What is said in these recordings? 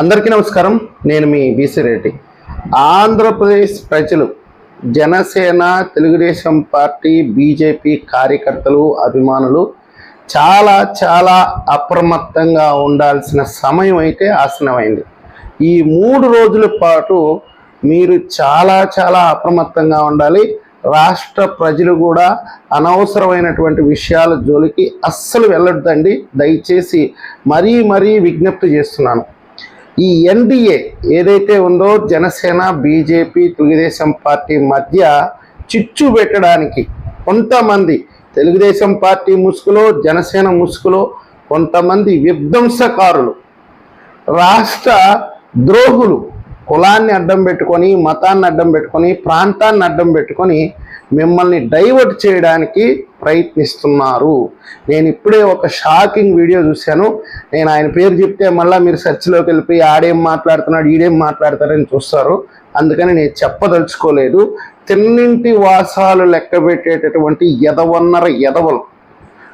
అందరికీ నమస్కారం. నేను మీ బీసీ రెడ్డి. ఆంధ్రప్రదేశ్ ప్రజలు జనసేన తెలుగుదేశం పార్టీ బీజేపీ కార్యకర్తలు అభిమానులు చాలా చాలా అప్రమత్తంగా ఉండాల్సిన సమయం అయితే ఆసనమైంది ఈ మూడు రోజుల పాటు మీరు చాలా చాలా అప్రమత్తంగా ఉండాలి. రాష్ట్ర ప్రజలు కూడా అనవసరమైనటువంటి విషయాల జోలికి అస్సలు వెళ్ళొద్దండి. దయచేసి మరీ మరీ విజ్ఞప్తి చేస్తున్నాను. ఈ ఎన్డీఏ ఏదైతే ఉందో జనసేన బీజేపీ తెలుగుదేశం పార్టీ మధ్య చిచ్చు పెట్టడానికి కొంతమంది తెలుగుదేశం పార్టీ ముసుగులో జనసేన ముసుగులో కొంతమంది విధ్వంసకారులు రాష్ట్ర ద్రోహులు కులాన్ని అడ్డం పెట్టుకొని మతాన్ని అడ్డం పెట్టుకొని ప్రాంతాన్ని అడ్డం పెట్టుకొని మిమ్మల్ని డైవర్ట్ చేయడానికి ప్రయత్నిస్తున్నారు. నేను ఇప్పుడే ఒక షాకింగ్ వీడియో చూశాను. నేను ఆయన పేరు చెప్తే మళ్ళీ మీరు సెర్చ్లోకి వెళ్ళిపోయి ఆడేం మాట్లాడుతున్నాడు ఈడేం మాట్లాడతారని చూస్తారు. అందుకని నేను చెప్పదలుచుకోలేదు. తిన్నింటి వాసాలు లెక్క పెట్టేటటువంటి ఎదవన్నర ఎదవలు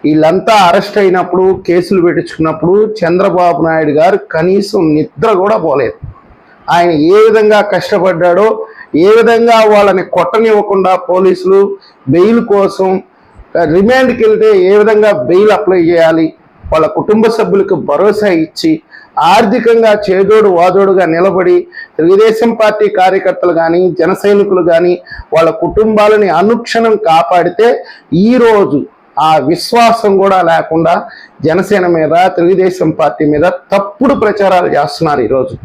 వీళ్ళంతా అరెస్ట్ అయినప్పుడు కేసులు పెట్టించుకున్నప్పుడు చంద్రబాబు నాయుడు గారు కనీసం నిద్ర కూడా పోలేదు. ఆయన ఏ విధంగా కష్టపడ్డాడో ఏ విధంగా వాళ్ళని కొట్టనివ్వకుండా పోలీసులు బెయిల్ కోసం రిమాండ్కి వెళ్తే ఏ విధంగా బెయిల్ అప్లై చేయాలి? వాళ్ళ కుటుంబ సభ్యులకు భరోసా ఇచ్చి ఆర్థికంగా చేదోడు వాదోడుగా నిలబడి తెలుగుదేశం పార్టీ కార్యకర్తలు కానీ జన సైనికులు కానీ వాళ్ళ కుటుంబాలని అనుక్షణం కాపాడితే ఈరోజు ఆ విశ్వాసం కూడా లేకుండా జనసేన మీద తెలుగుదేశం పార్టీ మీద తప్పుడు ప్రచారాలు చేస్తున్నారు ఈరోజు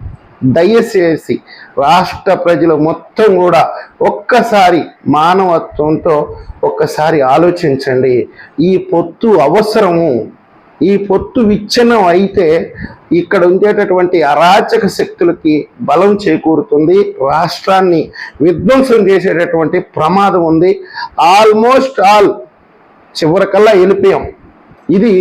దయచేసి రాష్ట్ర ప్రజలు మొత్తం కూడా ఒక్కసారి మానవత్వంతో ఒక్కసారి ఆలోచించండి. ఈ పొత్తు అవసరము ఈ పొత్తు విచ్ఛిన్నం అయితే ఇక్కడ ఉండేటటువంటి అరాచక శక్తులకి బలం చేకూరుతుంది. రాష్ట్రాన్ని విధ్వంసం చేసేటటువంటి ప్రమాదం ఉంది. ఆల్మోస్ట్ ఆల్ చివరికల్లా వెళ్ళిపోయాం. ఇది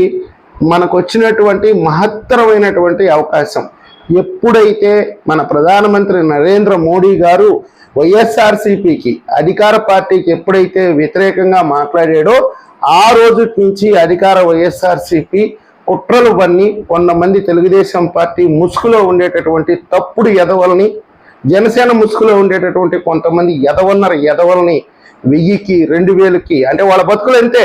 మనకు వచ్చినటువంటి మహత్తరమైనటువంటి అవకాశం. ఎప్పుడైతే మన ప్రధానమంత్రి నరేంద్ర మోడీ గారు వైఎస్ఆర్సిపికి అధికార పార్టీకి ఎప్పుడైతే వ్యతిరేకంగా మాట్లాడాడో ఆ రోజు నుంచి అధికార వైఎస్ఆర్సిపి కుట్రలు బన్ని కొంతమంది తెలుగుదేశం పార్టీ ముసుగులో ఉండేటటువంటి తప్పుడు ఎదవల్ని జనసేన ముసుగులో ఉండేటటువంటి కొంతమంది ఎదవన్నర ఎదవల్ని వెయ్యికి రెండు వేలకి అంటే వాళ్ళ బతుకులు అంతే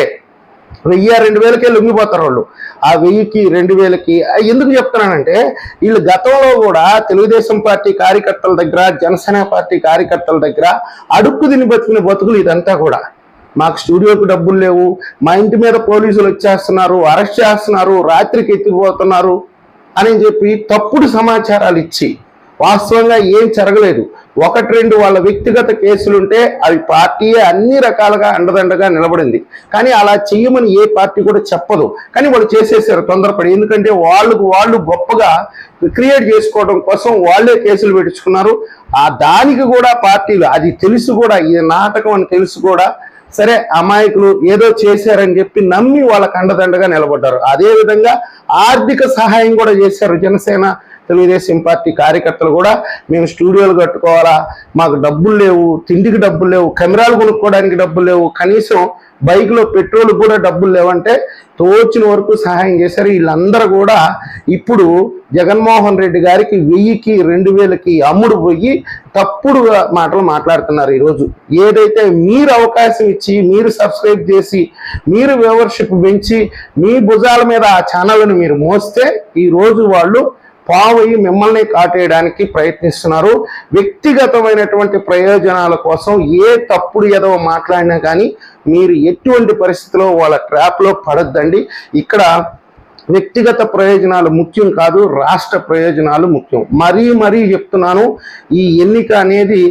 వెయ్యి రెండు వేలకే లొంగిపోతారు వాళ్ళు. ఆ వెయ్యికి రెండు వేలకి. ఎందుకు చెప్తున్నానంటే వీళ్ళు గతంలో కూడా తెలుగుదేశం పార్టీ కార్యకర్తల దగ్గర జనసేన పార్టీ కార్యకర్తల దగ్గర అడుక్కు తిని బతుకునే బతుకులు ఇదంతా కూడా. మాకు స్టూడియోకి డబ్బులు లేవు. మా ఇంటి మీద పోలీసులు వచ్చేస్తున్నారు అరెస్ట్ చేస్తున్నారు రాత్రికి ఎత్తిపోతున్నారు అని చెప్పి తప్పుడు సమాచారాలు ఇచ్చి వాస్తవంగా ఏం జరగలేదు. ఒకటి రెండు వాళ్ళ వ్యక్తిగత కేసులుంటే అవి పార్టీయే అన్ని రకాలుగా అండదండగా నిలబడింది. కానీ అలా చెయ్యమని ఏ పార్టీ కూడా చెప్పదు. కానీ వాళ్ళు చేసేసారు తొందరపడి. ఎందుకంటే వాళ్ళకు వాళ్ళు గొప్పగా క్రియేట్ చేసుకోవడం కోసం వాళ్ళే కేసులు పెట్టించుకున్నారు. ఆ దానికి కూడా పార్టీలు అది తెలుసు కూడా ఇది నాటకం అని తెలుసు కూడా సరే అమాయకులు ఏదో చేశారని చెప్పి నమ్మి వాళ్ళకు అండదండగా నిలబడ్డారు. అదేవిధంగా ఆర్థిక సహాయం కూడా చేశారు జనసేన తెలుగుదేశం పార్టీ కార్యకర్తలు కూడా మేము స్టూడియోలు కట్టుకోవాలా? మాకు డబ్బులు లేవు తిండికి డబ్బులు లేవు కెమెరాలు కొనుక్కోవడానికి డబ్బులు లేవు కనీసం బైక్లో పెట్రోల్ కూడా డబ్బులు లేవంటే తోచిన వరకు సహాయం చేశారు. వీళ్ళందరూ కూడా ఇప్పుడు జగన్మోహన్ రెడ్డి గారికి వెయ్యికి రెండు వేలకి అమ్ముడు పోయి తప్పుడు మాటలు మాట్లాడుతున్నారు ఈరోజు. ఏదైతే మీరు అవకాశం ఇచ్చి మీరు సబ్స్క్రైబ్ చేసి మీరు వ్యూవర్షిప్ పెంచి మీ భుజాల మీద ఆ ఛానల్ని మీరు మోస్తే ఈరోజు వాళ్ళు పావయ్యి మిమ్మల్ని కాటేయడానికి ప్రయత్నిస్తున్నారు. వ్యక్తిగతమైనటువంటి ప్రయోజనాల కోసం ఏ తప్పుడు ఏదో మాట్లాడినా కానీ మీరు ఎటువంటి పరిస్థితిలో వాళ్ళ ట్రాప్లో పడొద్దండి. ఇక్కడ వ్యక్తిగత ప్రయోజనాలు ముఖ్యం కాదు రాష్ట్ర ప్రయోజనాలు ముఖ్యం. మరీ మరీ చెప్తున్నాను ఈ ఎన్నిక అనేది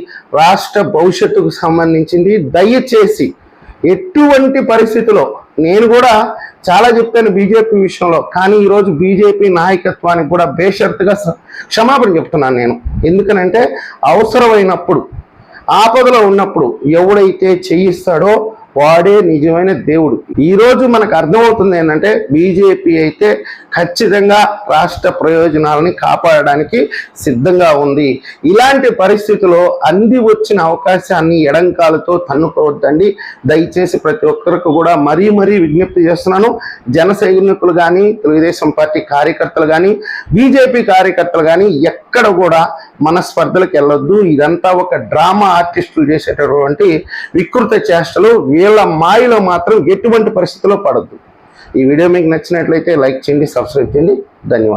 రాష్ట్ర భవిష్యత్తుకు సంబంధించింది. దయచేసి ఎటువంటి పరిస్థితిలో నేను కూడా చాలా చెప్పాను బీజేపీ విషయంలో కానీ ఈరోజు బీజేపీ నాయకత్వానికి కూడా బేషరతుగా క్షమాపణ చెప్తున్నాను నేను. ఎందుకనంటే అవసరమైనప్పుడు ఆపదలో ఉన్నప్పుడు ఎవడైతే చేయిస్తాడో వాడే నిజమైన దేవుడు. ఈ రోజు మనకు అర్థమవుతుంది ఏంటంటే బీజేపీ అయితే ఖచ్చితంగా రాష్ట్ర ప్రయోజనాలని కాపాడడానికి సిద్ధంగా ఉంది. ఇలాంటి పరిస్థితుల్లో అంది వచ్చిన అవకాశాన్ని ఎడంకాలతో తన్నుకోవద్దండి. దయచేసి ప్రతి ఒక్కరికి కూడా మరీ మరీ విజ్ఞప్తి చేస్తున్నాను. జన సైనికులు కానీ తెలుగుదేశం పార్టీ కార్యకర్తలు కానీ బీజేపీ కార్యకర్తలు కానీ ఎక్కడ కూడా మన స్పర్ధలకు వెళ్ళొద్దు. ఇదంతా ఒక డ్రామా ఆర్టిస్టులు చేసేటటువంటి వికృత చేష్టలు. వీళ్ళ మాయలో మాత్రం ఎటువంటి పరిస్థితిలో పడద్దు. ఈ వీడియో మీకు నచ్చినట్లయితే లైక్ చేయండి సబ్స్క్రైబ్ చేయండి. ధన్యవాదాలు.